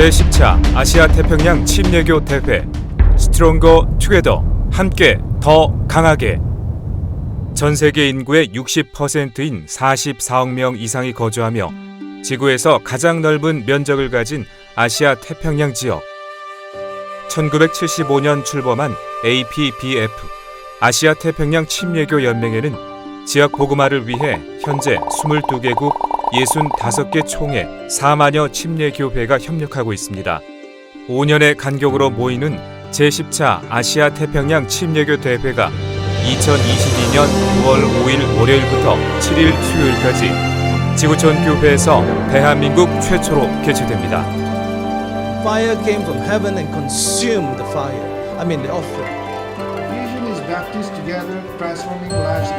제10차 아시아 태평양 침례교 대회 스트롱거 투게더 함께 더 강하게. 전 세계 인구의 60%인 44억 명 이상이 거주하며 지구에서 가장 넓은 면적을 가진 아시아 태평양 지역. 1975년 출범한 APBF 아시아 태평양 침례교 연맹에는 지역 복음화를 위해 현재 22개국 65개 총회 4만여 침례교회가 협력하고 있습니다. 5년의 간격으로 모이는 제10차 아시아 태평양 침례교 대회가 2022년 9월 5일 월요일부터 7일 수요일까지 지구촌 교회에서 대한민국 최초로 개최됩니다. Fire came from heaven and consumed the fire. I mean the offering. Vision is Baptist together, transforming lives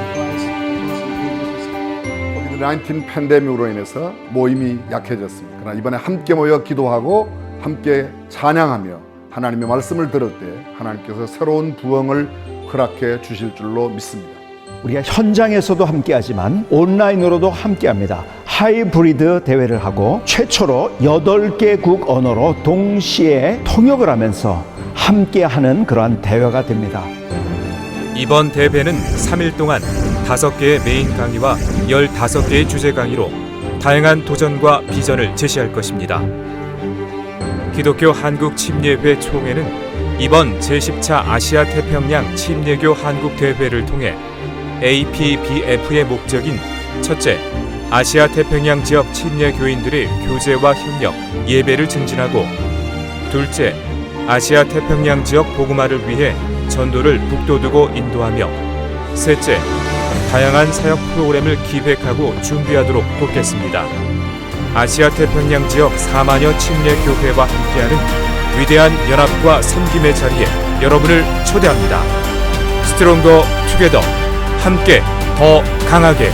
코비드-19 팬데믹으로 인해서 모임이 약해졌습니다. 그러나 이번에 함께 모여 기도하고 함께 찬양하며 하나님의 말씀을 들을 때 하나님께서 새로운 부흥을 허락해 주실 줄로 믿습니다. 우리가 현장에서도 함께하지만 온라인으로도 함께합니다. 하이브리드 대회를 하고 최초로 8개국 언어로 동시에 통역을 하면서 함께하는 그러한 대회가 됩니다. 이번 대회는 3일 동안 5개의 메인 강의와 15개의 주제 강의로 다양한 도전과 비전을 제시할 것입니다. 기독교 한국 침례회 총회는 이번 제10차 아시아 태평양 침례교 한국 대회를 통해 APBF의 목적인 첫째, 아시아 태평양 지역 침례 교인들의 교제와 협력, 예배를 증진하고 둘째, 아시아 태평양 지역 복음화를 위해 전도를 북돋우고 인도하며 셋째, 다양한 사역 프로그램을 기획하고 준비하도록 돕겠습니다. 아시아 태평양 지역 4만여 침례 교회와 함께하는 위대한 연합과 섬김의 자리에 여러분을 초대합니다. 스트롱거 투게더 함께 더 강하게